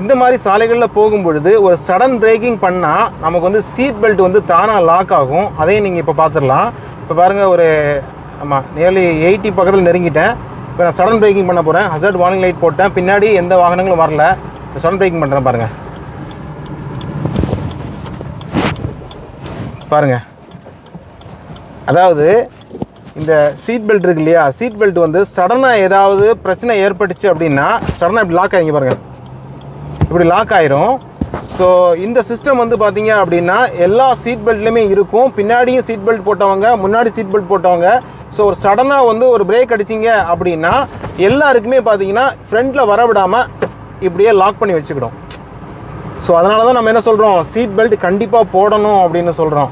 இந்த மாதிரி சாலைகளில் போகும் பொழுது ஒரு சடன் பிரேக்கிங் பண்ணால் நமக்கு வந்து சீட் பெல்ட் வந்து தானாக லாக் ஆகும். அதையும் நீங்கள் இப்போ பார்த்துடலாம் இப்போ பாருங்கள் ஒரு ஆமாம் நியர்லி எயிட்டி பக்கத்தில் நெருங்கிட்டேன். இப்போ நான் சடன் பிரேக்கிங் பண்ண போகிறேன் ஹசர்ட் வார்னிங் லைட் போட்டேன். பின்னாடி எந்த வாகனங்களும் வரல. சடன் பிரேக்கிங் பண்ணுறேன் பாருங்கள் பாருங்கள் அதாவது இந்த சீட் பெல்ட் இருக்கு இல்லையா? சீட் பெல்ட் வந்து சடனாக ஏதாவது பிரச்சனை ஏற்பட்டுச்சு அப்படின்னா சடனாக இப்படி லாக் ஆகிங்க பாருங்கள் இப்படி லாக் ஆயிரும். ஸோ இந்த சிஸ்டம் வந்து பார்த்தீங்க அப்படின்னா எல்லா சீட் பெல்ட்லையுமே இருக்கும். பின்னாடியும் சீட் பெல்ட் போட்டவங்க முன்னாடி சீட் பெல்ட் போட்டவங்க. ஸோ ஒரு சடனாக வந்து ஒரு பிரேக் அடிச்சிங்க அப்படின்னா எல்லாருக்குமே பார்த்தீங்கன்னா ஃப்ரண்ட்டில் வர விடாமல் இப்படியே லாக் பண்ணி வச்சுக்கிடும். ஸோ அதனால தான் நம்ம என்ன சொல்கிறோம் சீட் பெல்ட் கண்டிப்பாக போடணும் அப்படின்னு சொல்கிறோம்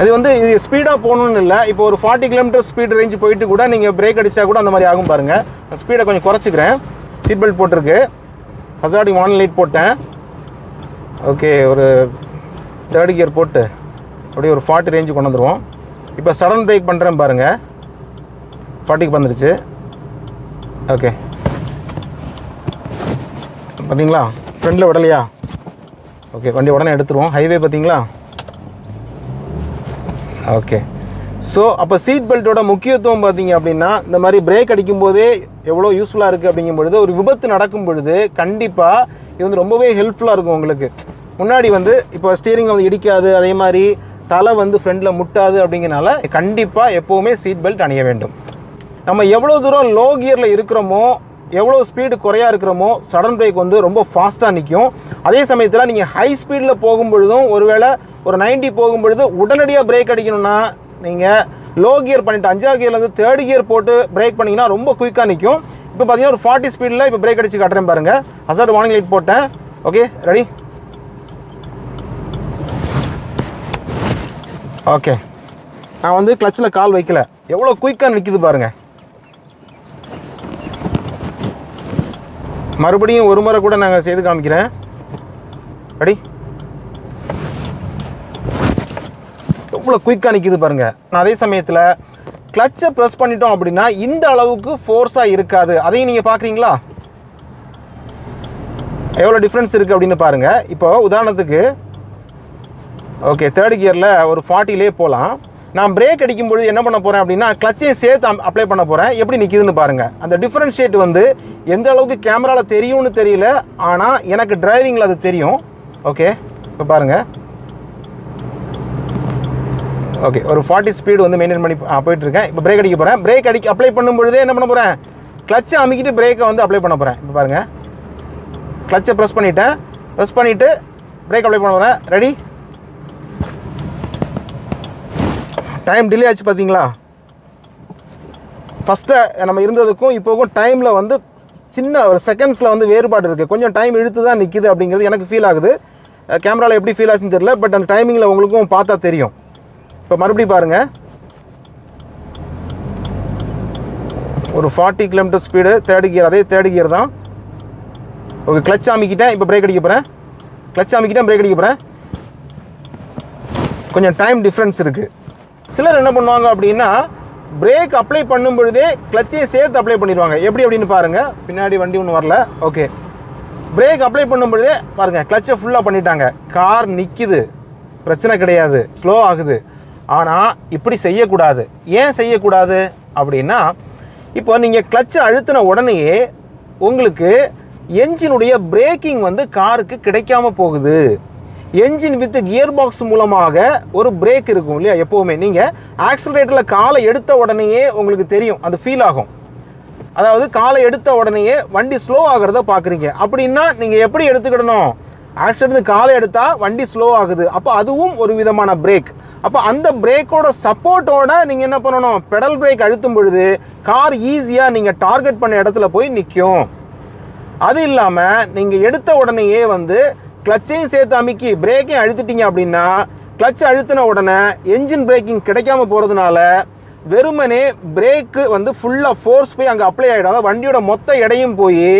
அது வந்து இது ஸ்பீடாக போகணும்னு இல்லை. இப்போ ஒரு ஃபார்ட்டி கிலோமீட்டர் ஸ்பீட் ரேஞ்சு போயிட்டு கூட நீங்கள் பிரேக் அடித்தா கூட அந்த மாதிரி ஆகும் பாருங்கள் ஸ்பீடை கொஞ்சம் குறைச்சிக்கிறேன். சீட் பெல்ட் போட்டிருக்கு. ஹசாடி வான் லைட் போட்டேன். ஓகே ஒரு தேர்ட் கியர் போட்டு அப்படியே ஒரு ஃபார்ட்டி ரேஞ்சு கொண்டு வந்துடுவோம் இப்போ சடன் பிரேக் பண்ணுறேன் பாருங்கள் ஃபார்ட்டிக்கு வந்துடுச்சு ஓகே பார்த்தீங்களா ஃப்ரெண்டில் விடலையா? ஓகே வண்டி உடனே எடுத்துருவோம். ஹைவே பார்த்தீங்களா ஓகே ஸோ அப்போ சீட் பெல்ட்டோட முக்கியத்துவம் பார்த்தீங்க அப்படின்னா இந்த மாதிரி பிரேக் அடிக்கும் போதே எவ்வளோ யூஸ்ஃபுல்லாக இருக்குது அப்படிங்கும் பொழுது ஒரு விபத்து நடக்கும் பொழுது கண்டிப்பாக இது வந்து ரொம்பவே ஹெல்ப்ஃபுல்லாக இருக்கும் உங்களுக்கு. முன்னாடி வந்து இப்போ ஸ்டீரிங் வந்து இடிக்காது அதே மாதிரி தலை வந்து ஃப்ரண்டில் முட்டாது அப்படிங்கிறனால கண்டிப்பாக எப்போவுமே சீட் பெல்ட் அணிய வேண்டும். நம்ம எவ்வளோ தூரம் லோ கியரில் இருக்கிறோமோ எவ்வளோ ஸ்பீடு குறையாக இருக்கிறோமோ சடன் பிரேக் வந்து ரொம்ப ஃபாஸ்ட்டாக நிற்கும் அதே சமயத்தில் நீங்கள் ஹை ஸ்பீடில் போகும் பொழுதும் ஒருவேளை ஒரு 90 போகும் பொழுது உடனடியாக பிரேக் அடிக்கணும்னா நீங்கள் லோ கியர் பண்ணிட்டு அஞ்சாவது கியர்லேருந்து தேர்ட் கியர் போட்டு பிரேக் பண்ணிங்கன்னா ரொம்ப குயிக்காக நிற்கும் இப்போ பார்த்தீங்கன்னா ஒரு ஃபார்ட்டி ஸ்பீடில் இப்போ பிரேக் அடிச்சு காட்டுறேன் பாருங்கள் ஹசார்ட் வார்னிங் லைட் போட்டேன். ஓகே ரெடி ஓகே நான் வந்து கிளச்சில் கால் வைக்கல. எவ்வளோ குயிக்காக நிற்கிது பாருங்கள் மறுபடியும் ஒரு முறை கூட நாங்கள் செய்து காமிக்கிறேன். ரெடி எவ்வளோ குயிக்காக நிற்கிது பாருங்கள் நான் அதே சமயத்தில் கிளச்சை ப்ரெஸ் பண்ணிட்டோம் அப்படின்னா இந்த அளவுக்கு ஃபோர்ஸாக இருக்காது. அதையும் நீங்கள் பார்க்குறீங்களா எவ்வளோ டிஃப்ரென்ஸ் இருக்குது அப்படின்னு பாருங்கள் இப்போ உதாரணத்துக்கு ஓகே தேர்ட் கியரில் ஒரு ஃபார்ட்டிலே போகலாம் நான் பிரேக் அடிக்கும்பொழுது என்ன பண்ண போகிறேன் அப்படின்னா கிளச்சையும் சேர்த்து அப்ளை பண்ண போகிறேன் எப்படி நிற்கிதுன்னு பாருங்கள் அந்த டிஃப்ரென்ஷியேட் வந்து எந்த அளவுக்கு கேமராவில் தெரியும்னு தெரியல ஆனால் எனக்கு டிரைவிங்கில் அது தெரியும். ஓகே இப்போ பாருங்கள் ஓகே ஒரு ஃபார்ட்டி ஸ்பீடு வந்து மெயின்டைன் பண்ணி போயிட்டுருக்கேன். இப்போ பிரேக் அடிக்க போகிறேன் பிரேக் அடிக்க அப்ளை பண்ணும் பொழுதே என்ன பண்ண போகிறேன் கிளச்சை அமுக்கிட்டு பிரேக்கை வந்து அப்ளை பண்ண போகிறேன் இப்போ பாருங்கள் கிளச்சை ப்ரெஸ் பண்ணிட்டேன். ப்ரெஸ் பண்ணிவிட்டு பிரேக் அப்ளை பண்ண போகிறேன் ரெடி டைம் டிலே ஆச்சு பார்த்தீங்களா ஃபஸ்ட்டு நம்ம இருந்ததுக்கும் இப்போவும் டைமில் வந்து சின்ன ஒரு செகண்ட்ஸில் வந்து வேறுபாடு இருக்குது கொஞ்சம் டைம் இழுத்து தான் நிற்கிது அப்படிங்கிறது எனக்கு ஃபீல் ஆகுது. கேமராவில் எப்படி ஃபீல் ஆச்சுன்னு தெரியல பட் அந்த டைமிங்கில் உங்களுக்கும் பார்த்தா தெரியும். இப்போ மறுபடியும் பாருங்கள் ஒரு forty kilometre speed third gear அதே தேர்ட் கியர் தான். ஓகே கிளச் அமைக்கிட்டேன் இப்போ பிரேக் அடிக்க போகிறேன் கிளச் அமைக்கிட்டேன் பிரேக் அடிக்க போகிறேன் கொஞ்சம் டைம் டிஃப்ரென்ஸ் இருக்குது சிலர் என்ன பண்ணுவாங்க அப்படின்னா பிரேக் அப்ளை பண்ணும் பொழுதே கிளச்சையை சேர்த்து அப்ளை பண்ணிடுவாங்க. எப்படி அப்படின்னு பாருங்கள் பின்னாடி வண்டி ஒன்றும் வரல. ஓகே பிரேக் அப்ளை பண்ணும் பொழுதே பாருங்கள் கிளச்சை ஃபுல்லாக பண்ணிட்டாங்க. கார் நிற்கிது பிரச்சனை கிடையாது. ஸ்லோ ஆகுது. ஆனால் இப்படி செய்யக்கூடாது. ஏன் செய்யக்கூடாது? அப்படின்னா இப்போ நீங்கள் கிளச்சை அழுத்தின உடனேயே உங்களுக்கு என்ஜினுடைய பிரேக்கிங் வந்து காருக்கு கிடைக்காம போகுது. என்ஜின் வித் கியர் பாக்ஸ் மூலமாக ஒரு பிரேக் இருக்கும் இல்லையா எப்போவுமே. நீங்கள் ஆக்சிலரேட்டரில் காலை எடுத்த உடனேயே உங்களுக்கு தெரியும் அது ஃபீல் ஆகும். அதாவது காலை எடுத்த உடனேயே வண்டி ஸ்லோ ஆகிறத பார்க்குறீங்க அப்படின்னா நீங்கள் எப்படி எடுத்துக்கிடணும்? ஆக்சிடென்ட் காலை எடுத்தால் வண்டி ஸ்லோ ஆகுது. அப்போ அதுவும் ஒரு விதமான பிரேக். அப்போ அந்த பிரேக்கோட சப்போர்ட்டோட நீங்கள் என்ன பண்ணணும்? பெடல் பிரேக் அழுத்தும் பொழுது கார் ஈஸியாக நீங்கள் டார்கெட் பண்ண இடத்துல போய் நிற்கும் அது இல்லாமல் நீங்கள் எடுத்த உடனேயே வந்து கிளச்சையும் சேர்த்து அமைக்கி பிரேக்கையும் அழுத்திட்டீங்க அப்படின்னா கிளச் அழுத்தின உடனே என்ஜின் பிரேக்கிங் கிடைக்காம போகிறதுனால வெறுமனே பிரேக்கு வந்து ஃபுல்லாக ஃபோர்ஸ் போய் அங்கே அப்ளை ஆகிடும் அதாவது வண்டியோட மொத்த எடையும் போய்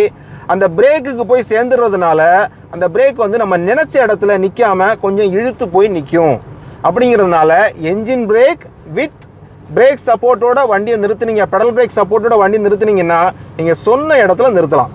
அந்த பிரேக்குக்கு போய் சேர்ந்துடுறதுனால அந்த பிரேக் வந்து நம்ம நினச்ச இடத்துல நிற்காமல் கொஞ்சம் இழுத்து போய் நிற்கும் அப்படிங்கிறதுனால என்ஜின் பிரேக் வித் பிரேக் சப்போர்ட்டோட வண்டியை நிறுத்துனீங்க பெடல் பிரேக் சப்போர்ட்டோட வண்டி நிறுத்துனீங்கன்னா நீங்கள் சொன்ன இடத்துல நிறுத்தலாம்.